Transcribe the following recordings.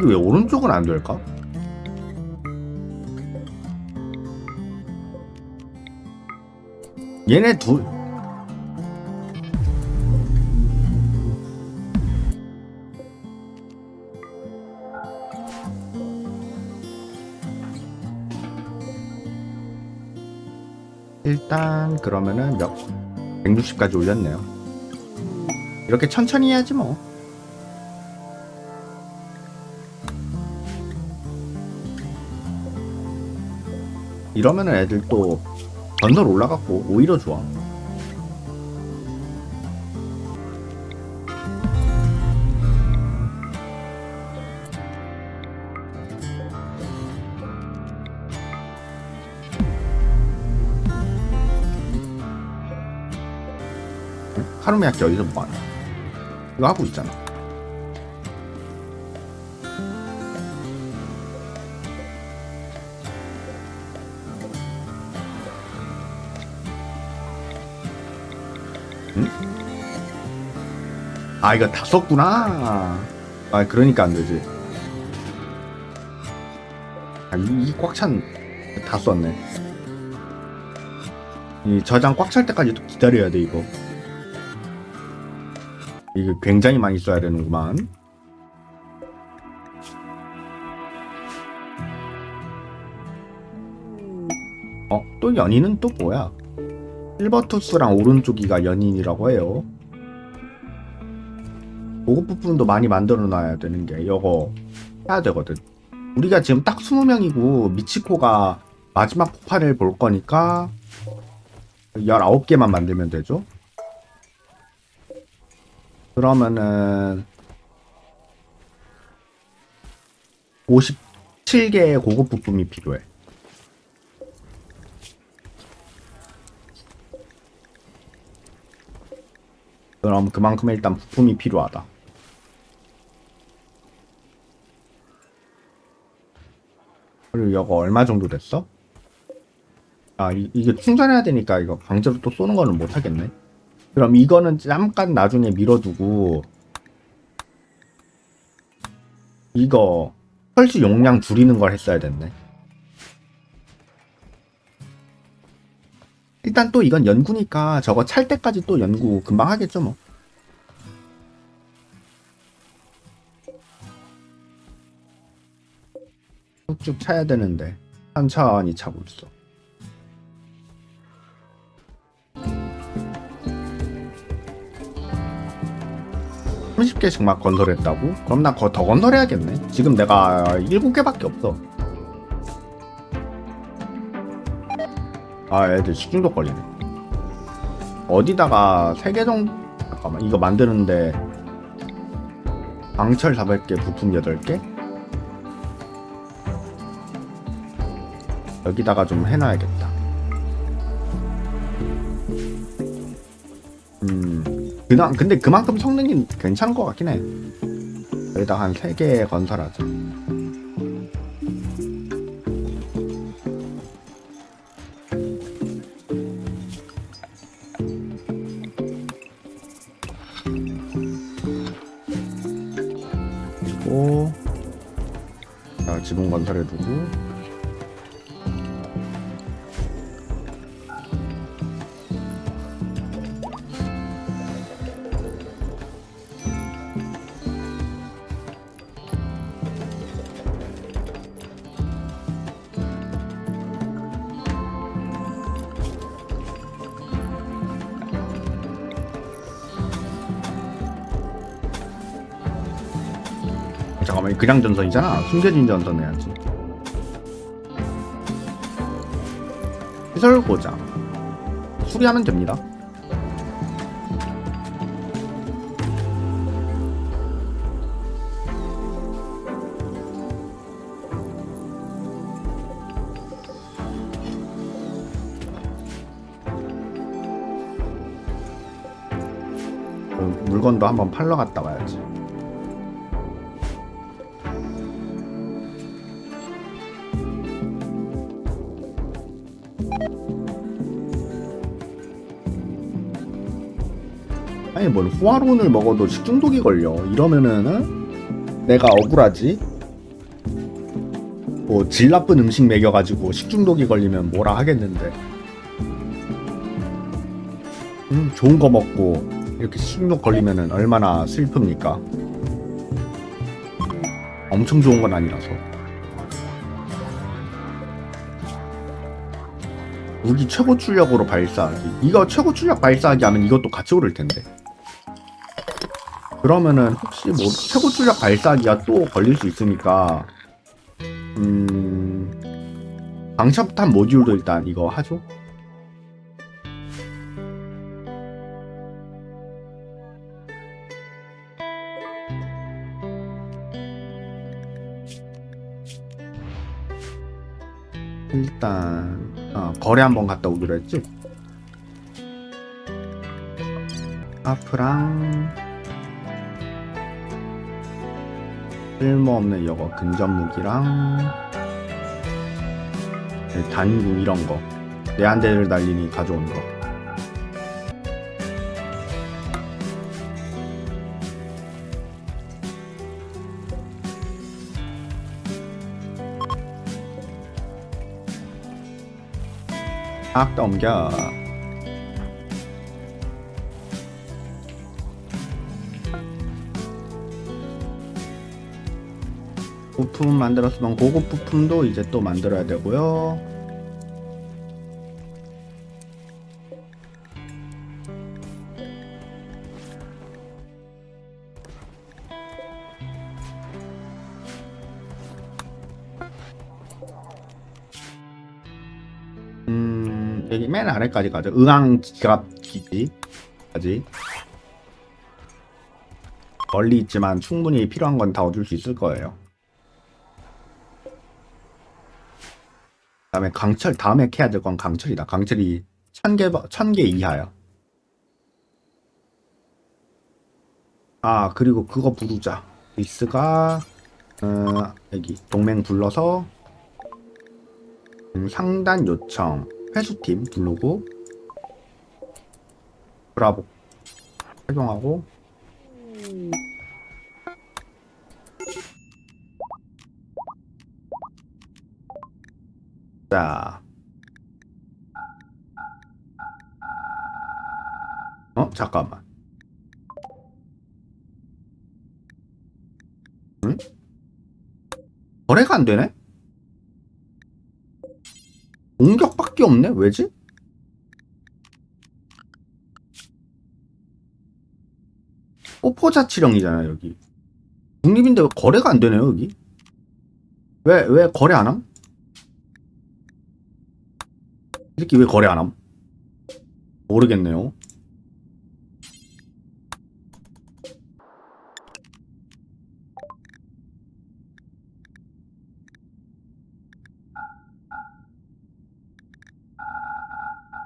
여기 왜 오른쪽은 안 될까? 얘네 둘 일단 그러면은 몇 160까지 올렸네요. 이렇게 천천히 해야지 뭐. 이러면은 애들 또 건설 올라갔고 오히려 좋아. 하루미야키 어디서 뭐하냐? 이거 하고 있잖아. 아 이거 다 썼구나. 아 그러니까 안 되지. 아이 꽉 찬 다 썼네. 이 저장 꽉 찰 때까지 또 기다려야 돼 이거. 이게 굉장히 많이 써야 되는구만. 어, 또 연인은 또 뭐야? 실버투스랑 오른쪽이가 연인이라고 해요. 보급 부분도 많이 만들어 놔야 되는 게 이거 해야 되거든. 우리가 지금 딱 20명이고 미치코가 마지막 폭발을 볼 거니까 19개만 만들면 되죠. 그러면은 57개의 고급 부품이 필요해. 그럼 그만큼 일단 부품이 필요하다. 그리고 이거 얼마 정도 됐어? 아, 이, 이게 충전해야 되니까 이거 강제로 또 쏘는 거는 못 하겠네. 그럼 이거는 잠깐 나중에 밀어두고 이거 펄스 용량 줄이는 걸 했어야 됐네. 일단 또 이건 연구니까 저거 찰 때까지 또 연구 금방 하겠죠 뭐. 쭉쭉 차야 되는데 천천히 차고 있어. 30개씩 막 건설했다고? 그럼 나 더 건설해야겠네. 지금 내가 7개밖에 없어. 아, 애들 식중독 걸리네. 어디다가 3개 정도, 잠깐만, 이거 만드는데, 방철 400개, 부품 8개? 여기다가 좀 해놔야겠다. 음, 그냥, 근데 그만큼 성능이 괜찮은 것 같긴 해. 여기다 한 3개 건설하자. 그리고 자, 지붕 건설해 두고 잠깐만 그냥 전선이잖아. 숨겨진 전선 해야지 시설 고장 수리하면 됩니다. 그 물건도 한번 팔러 갔다 와야지 뭘 호화론을 먹어도 식중독이 걸려. 이러면은 어? 내가 억울하지? 뭐 질 나쁜 음식 먹여가지고 식중독이 걸리면 뭐라 하겠는데. 음, 좋은 거 먹고 이렇게 식중독 걸리면은 얼마나 슬픕니까? 엄청 좋은 건 아니라서. 무기 최고 출력으로 발사하기. 이거 최고 출력 발사하기 하면 이것도 같이 오를 텐데 그러면은 혹시 뭐 최고 출력 발사기가 또 걸릴 수 있으니까 음 방첩탄 모듈도 일단 이거 하죠. 일단 어, 거래 한번 갔다 오기로 했지. 아프랑 쓸모없는 이거 근접 무기랑 단구 이런 거. 내한대를 날리니 가져온 거. 딱 넘겨 부품 만들었으면 고급 부품도 이제 또 만들어야 되고요. 음, 맨 아래까지 가죠. 의왕 지갑 기지까지. 멀리 있지만 충분히 필요한 건 다 얻을 수 있을 거예요. 다음에 강철 다음에 캐야 될 건 강철이다. 강철이 천개 천개 이하야. 아 그리고 그거 부르자. 리스가 어, 여기 동맹 불러서 음, 상단 요청 회수팀 부르고 브라보 활동하고 자. 어, 잠깐만. 응? 거래가 안 되네? 공격밖에 없네? 왜지? 뽀포 자치령이잖아, 여기. 중립인데 왜 거래가 안 되네요, 여기? 왜, 왜 거래 안 함? 이 새끼 왜 거래 안 함? 모르겠네요.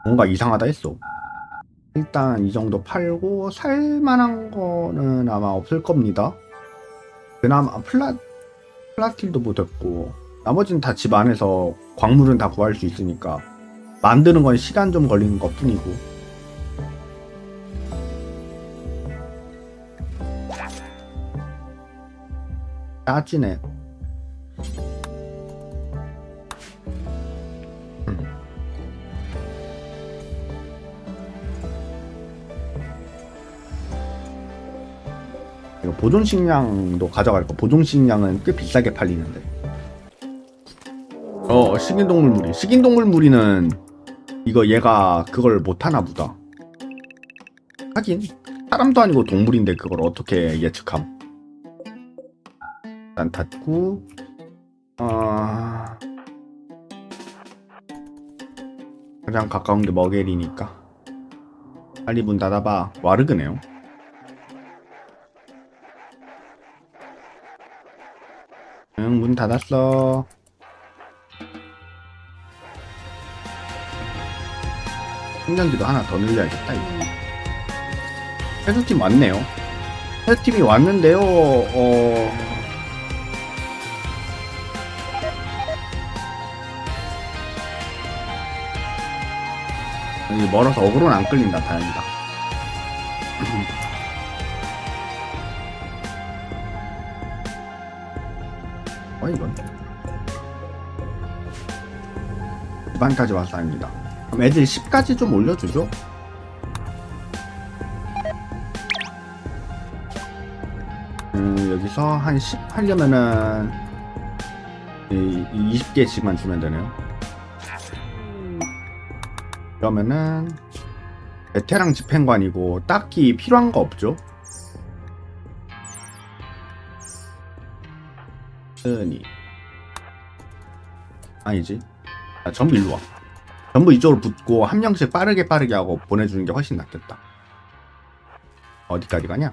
뭔가 이상하다 했어. 일단 이 정도 팔고 살만한 거는 아마 없을 겁니다. 그나마 플라 플라스틸도 못 했고 나머지는 다 집 안에서 광물은 다 구할 수 있으니까 만드는 건 시간 좀 걸리는 것 뿐이고. 짜지네. 음. 이거 보존식량도 가져갈 거. 보존식량은 꽤 비싸게 팔리는데. 어 식인동물 무리 식인동물 무리는 이거 얘가 그걸 못하나 보다. 하긴 사람도 아니고 동물인데 그걸 어떻게 예측함? 일단 닫고 어... 가장 가까운 게 머겔이니까. 빨리 문 닫아봐. 와르그네요. 응 문 닫았어 충전기도 하나 더 늘려야겠다. 해수팀 왔네요 해수팀이 왔는데요 어... 여기 멀어서 어그로는 안 끌린다 다행이다 어 이건 반까지 다닙니다. 그럼 애들 10까지 좀 올려주죠. 음, 여기서 한 10 하려면은 이, 20개씩만 주면 되네요. 그러면은 베테랑 집행관이고 딱히 필요한 거 없죠? 쓰니 아니지 아, 전부 일로 와 전부 이쪽으로 붙고 한 명씩 빠르게 빠르게 하고 보내주는 게 훨씬 낫겠다 어디까지 가냐?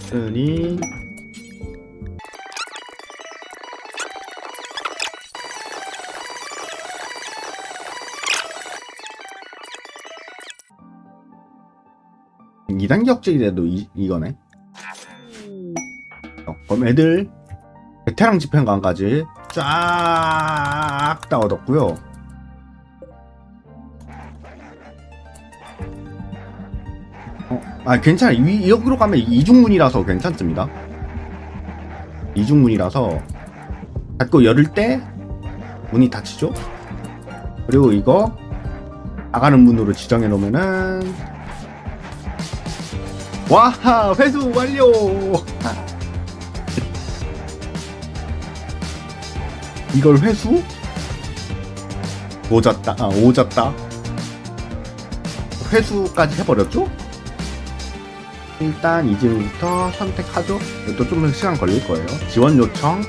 쓰니 이단계 억제기돼도 이, 이거네. 어, 그럼 애들 베테랑 집행관까지 쫙 다 얻었고요. 어, 아 괜찮아. 이, 여기로 가면 이중문이라서 괜찮습니다. 이중문이라서 닫고 열을 때 문이 닫히죠? 그리고 이거 나가는 문으로 지정해 놓으면은 와 회수 완료. 이걸 회수? 오졌다 아 오졌다. 회수까지 해버렸죠? 일단 이제부터 선택하죠. 이것도 좀 시간 걸릴 거예요. 지원 요청.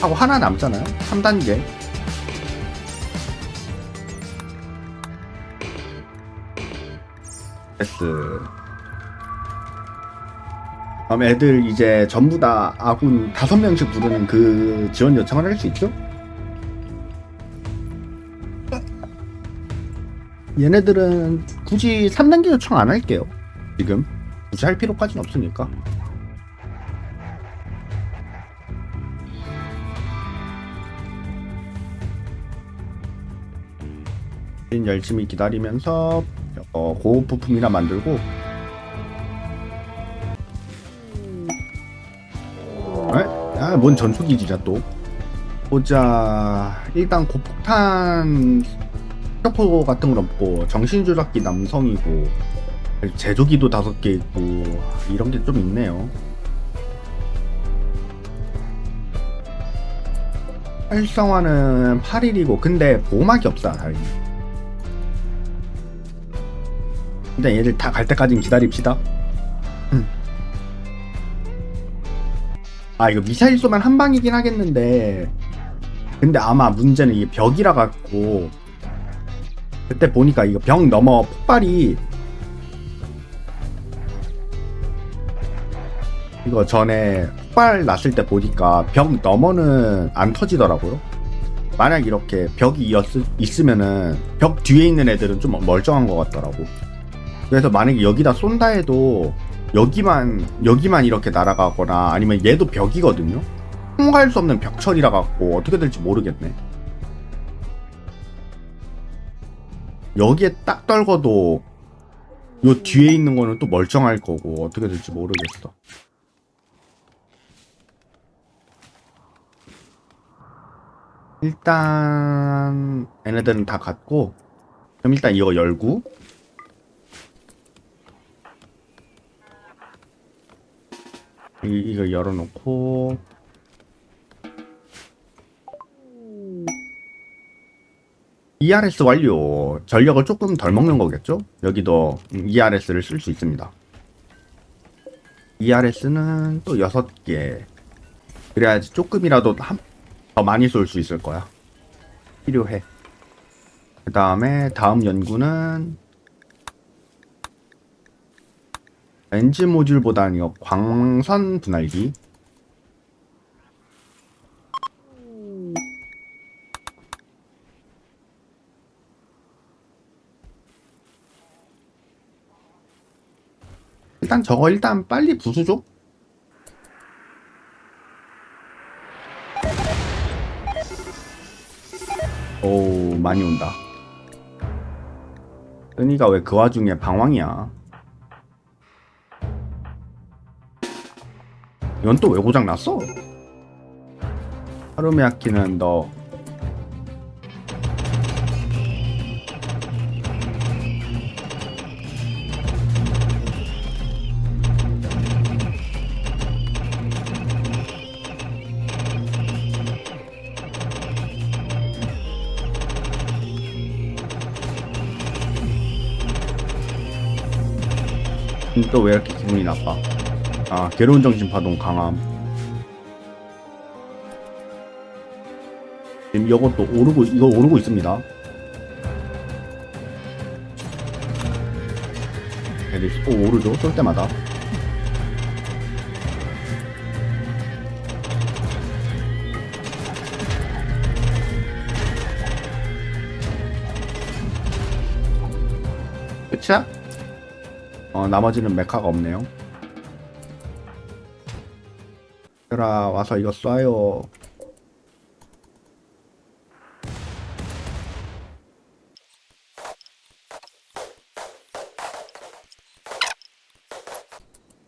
하고 하나 남잖아요. 3단계 S. 그럼 애들 이제 전부 다 아군 다섯 명씩 부르는 그 지원 요청을 할 수 있죠? 얘네들은 굳이 3단계 요청 안 할게요. 지금 굳이 할 필요까지는 없으니까. 열심히 기다리면서 어, 고급 부품이나 만들고. 에? 아, 뭔 전초기지자 또. 보자. 일단 고폭탄 셔포 같은 건 없고 정신조작기 남성이고 제조기도 다섯 개 있고 이런 게 좀 있네요. 활성화는 8일이고 근데 보호막이 없다 다행히 일단 얘들 다 갈 때까지는 기다립시다. 음. 아 이거 미사일 쏘면 한 방이긴 하겠는데 근데 아마 문제는 이게 벽이라 갖고 그때 보니까 이거 벽 넘어 폭발이 이거 전에 폭발 났을 때 보니까 벽 너머는 안 터지더라고요. 만약 이렇게 벽이 있, 있으면은 벽 뒤에 있는 애들은 좀 멀쩡한 것 같더라고. 그래서 만약에 여기다 쏜다 해도 여기만 여기만 이렇게 날아가거나 아니면 얘도 벽이거든요. 통과할 수 없는 벽철이라 갖고 어떻게 될지 모르겠네. 여기에 딱 떨궈도 요 뒤에 있는 거는 또 멀쩡할 거고 어떻게 될지 모르겠어. 일단 얘네들은 다 갔고 그럼 일단 이거 열고 이, 이거 열어놓고. ERS 완료. 전력을 조금 덜 먹는 거겠죠? 여기도 ERS를 쓸 수 있습니다. ERS는 또 6개. 그래야지 조금이라도 한, 더 많이 쏠 수 있을 거야. 필요해. 그 다음에 다음 연구는 엔진 모듈보다는 이거 광선 분할기. 일단 저거 일단 빨리 부수죠? 오 많이 온다. 뜬이가 왜 그 와중에 방황이야 이건 또 왜 고장 났어? 하루미야키는 너 또왜 이렇게 기분이 나빠? 아, 괴로운 정신 파동 강함. 지금 이것도 오르고, 이거 오르고 있습니다. 애들이 또 오르죠, 쏠 때마다. 끝이야? 어, 나머지는 메카가 없네요. 얘들아, 와서 이거 쏴요.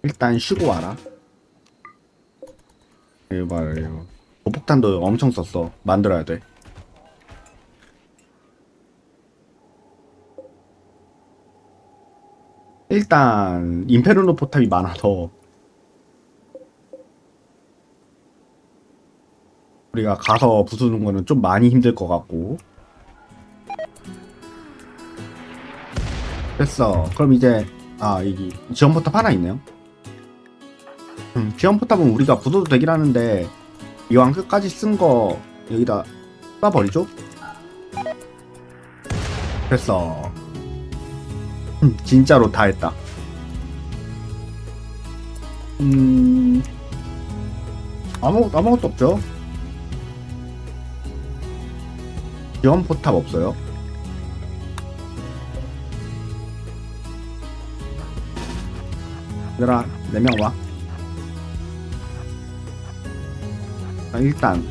일단 쉬고 와라. 이거. 보폭탄도 엄청 썼어. 만들어야 돼. 일단 임페르노 포탑이 많아서 우리가 가서 부수는 거는 좀 많이 힘들 것 같고. 됐어. 그럼 이제 아 여기 지원 포탑 하나 있네요. 음, 지원 포탑은 우리가 부숴도 되긴 하는데 이왕 끝까지 쓴 거 여기다 쏴버리죠? 됐어. 음, 진짜로 다 했다. 음, 아무, 아무것도 없죠? 지원 포탑 없어요? 얘들아, 4명 와. 아, 일단,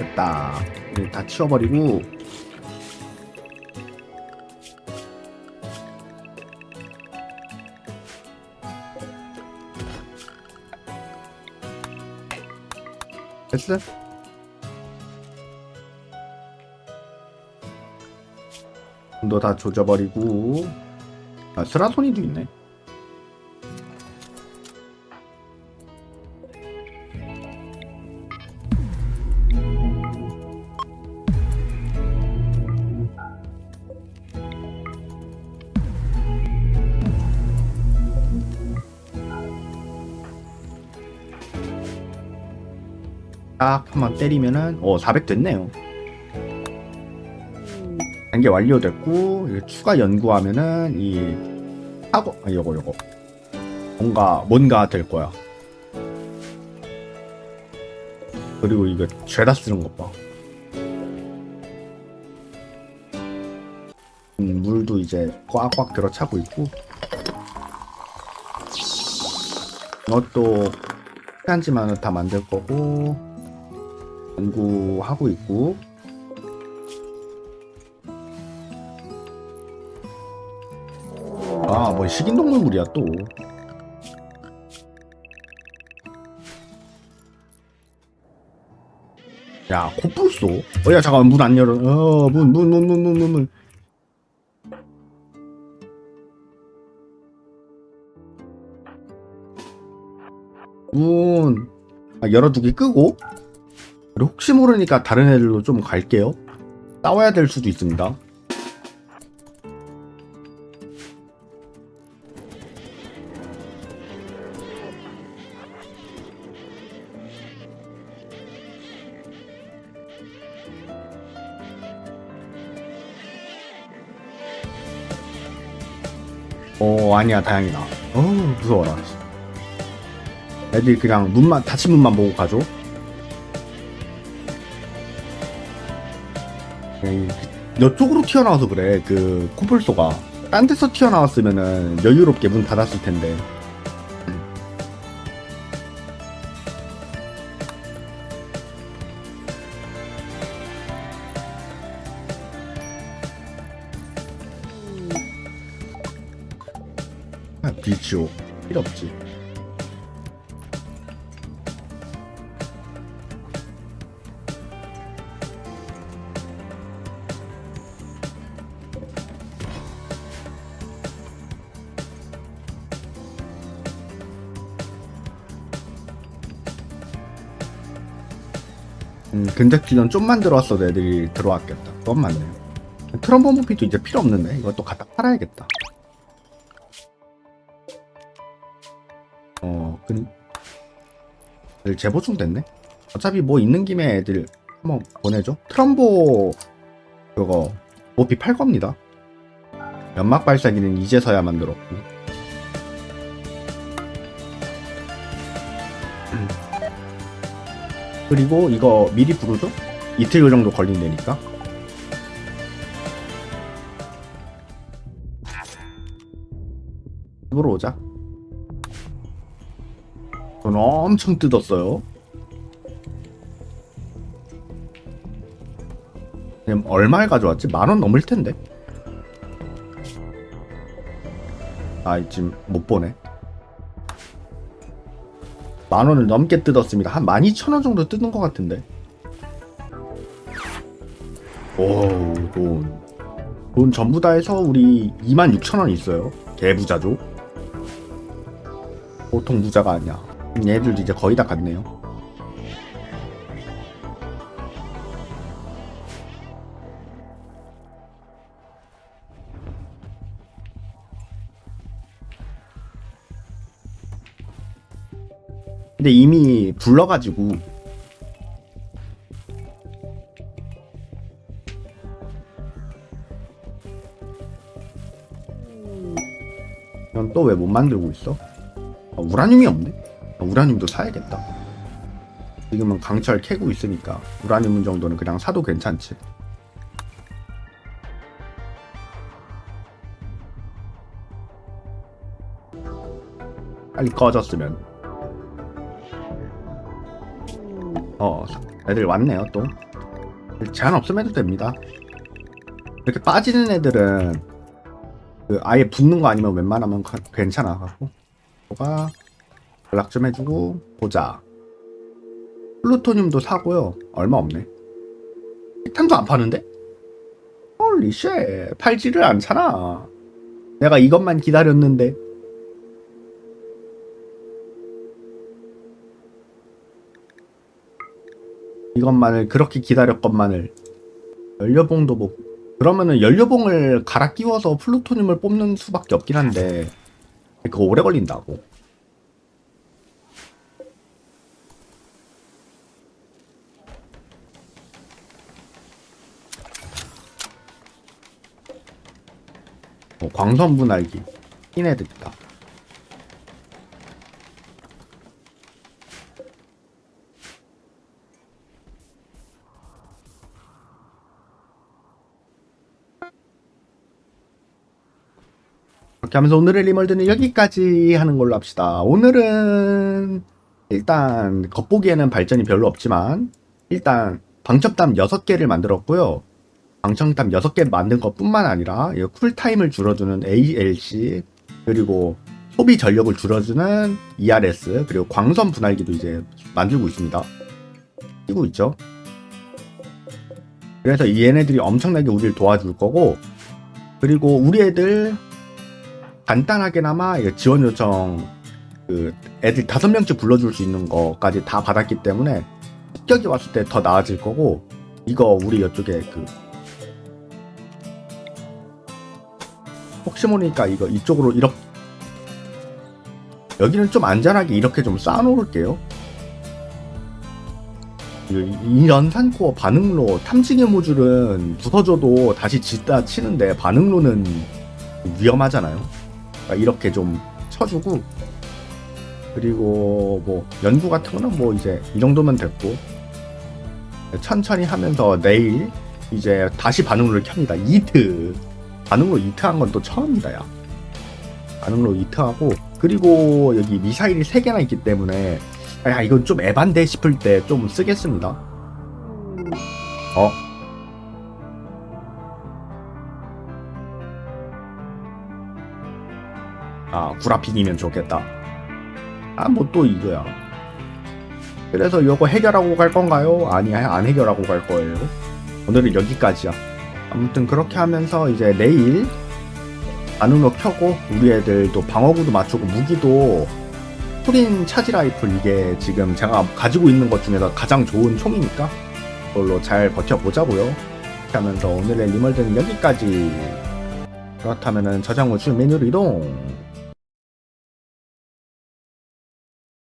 됐다. 이거 다 치워버리고. 됐어? 너 다 조져버리고. 아, 스라소니도 있네. 딱 한 번 때리면은 어 400 됐네요. 단계 완료됐고 추가 연구하면은 이 사고 아 요거 요거 뭔가 뭔가 될 거야. 그리고 이거 죄다 쓰는 것 봐. 음, 물도 이제 꽉꽉 들어차고 있고 이것도 한지만은 다 만들 거고 연구하고 있고 아 뭐 식인동물물이야 또 야, 코뿔소? 어, 야, 잠깐만, 문 안 열어. 어, 문, 문, 문, 문, 문, 문, 문. 문. 아, 열어두기 끄고. 혹시 모르니까 다른 애들로 좀 갈게요. 싸워야 될 수도 있습니다. 어 아니야 다행이다. 어 무서워라. 애들이 그냥 문만 닫힌 문만 보고 가죠. 음, 에이, 이쪽으로 튀어나와서 그래. 그 코뿔소가. 딴 데서 튀어나왔으면은 여유롭게 문 닫았을 텐데. 음. 아, 비치오. 필요 없지. 균은 좀만 들어왔어도 애들이 들어왔겠다. 그건 맞네요. 트럼본 무피도 이제 필요 없는데 이것도 갖다 팔아야겠다. 어, 근 애들 재보충 됐네. 어차피 뭐 있는 김에 애들 한번 보내줘. 트럼보 그거 모피 팔 겁니다. 연막 발사기는 이제서야 만들었고. 그리고 이거 미리 부르죠? 이틀 정도 걸린다니까. 집으로 오자. 돈 엄청 뜯었어요. 그냥 얼마에 가져왔지? 만원 넘을 텐데. 아, 지금 못 보네. 만 원을 넘게 뜯었습니다. 한 12,000원 정도 뜯은 것 같은데. 오, 돈. 돈 전부 다 해서 우리 26,000원 있어요. 개부자죠. 보통 부자가 아니야. 얘들도 이제 거의 다 갔네요. 근데 이미 불러가지고 이건 또 왜 못 만들고 있어? 아, 우라늄이 없네? 아, 우라늄도 사야겠다. 지금은 강철 캐고 있으니까 우라늄 정도는 그냥 사도 괜찮지. 빨리 꺼졌으면. 어, 애들 왔네요, 또. 제한 없으면 해도 됩니다. 이렇게 빠지는 애들은 그 아예 붙는 거 아니면 웬만하면 가- 괜찮아 갖고 뭐가 연락 좀 해주고 보자 플루토늄도 사고요 얼마 없네 탄도 안 파는데? 홀리 쉣 팔지를 않잖아 내가 이것만 기다렸는데 이것만을 그렇게 기다렸건만을 연료봉도 뭐 그러면은 연료봉을 갈아 끼워서 플루토늄을 뽑는 수밖에 없긴 한데 그거 오래 걸린다고. 어, 광선 분할기 흰 애들 있다. 그렇게 하면서 오늘의 리멀드는 여기까지 하는 걸로 합시다. 오늘은 일단 겉보기에는 발전이 별로 없지만 일단 방첨담 6개를 만들었고요. 방첨담 6개 만든 것 뿐만 아니라 이 쿨타임을 줄여주는 ALC 그리고 소비 전력을 줄여주는 ERS 그리고 광선 분할기도 이제 만들고 있습니다. 끼고 있죠. 그래서 이 얘네들이 엄청나게 우리를 도와줄 거고 그리고 우리 애들 간단하게나마 지원 요청 그 애들 다섯 명씩 불러줄 수 있는 거까지 다 받았기 때문에 합격이 왔을 때 더 나아질 거고 이거 우리 이쪽에 그 혹시 모르니까 이거 이쪽으로 이렇게 여기는 좀 안전하게 이렇게 좀 쌓아놓을게요. 이- 이 연산코어 반응로 탐지기 모듈은 부서져도 다시 짓다 치는데 반응로는 위험하잖아요. 그러니까 이렇게 좀 쳐주고 그리고 뭐 연구 같은 거는 뭐 이제 이 정도면 됐고 천천히 하면서 내일 이제 다시 반응로를 켭니다. 이트 반응로 이트 한 건 또 처음이다 야. 반응로 이트 하고 그리고 여기 미사일이 3개나 있기 때문에 야 이건 좀 에반데 싶을 때 좀 쓰겠습니다. 어 아 구라핑이면 좋겠다. 아 뭐 또 이거야. 그래서 이거 해결하고 갈 건가요? 아니 안 해결하고 갈 거예요. 오늘은 여기까지야. 아무튼 그렇게 하면서 이제 내일 나누노 켜고 우리 애들 또 방어구도 맞추고 무기도 프린 차지 라이플 이게 지금 제가 가지고 있는 것 중에서 가장 좋은 총이니까 그걸로 잘 버텨보자고요. 이렇게 하면서 오늘의 리멀드는 여기까지. 그렇다면은 저장 우측 메뉴로 이동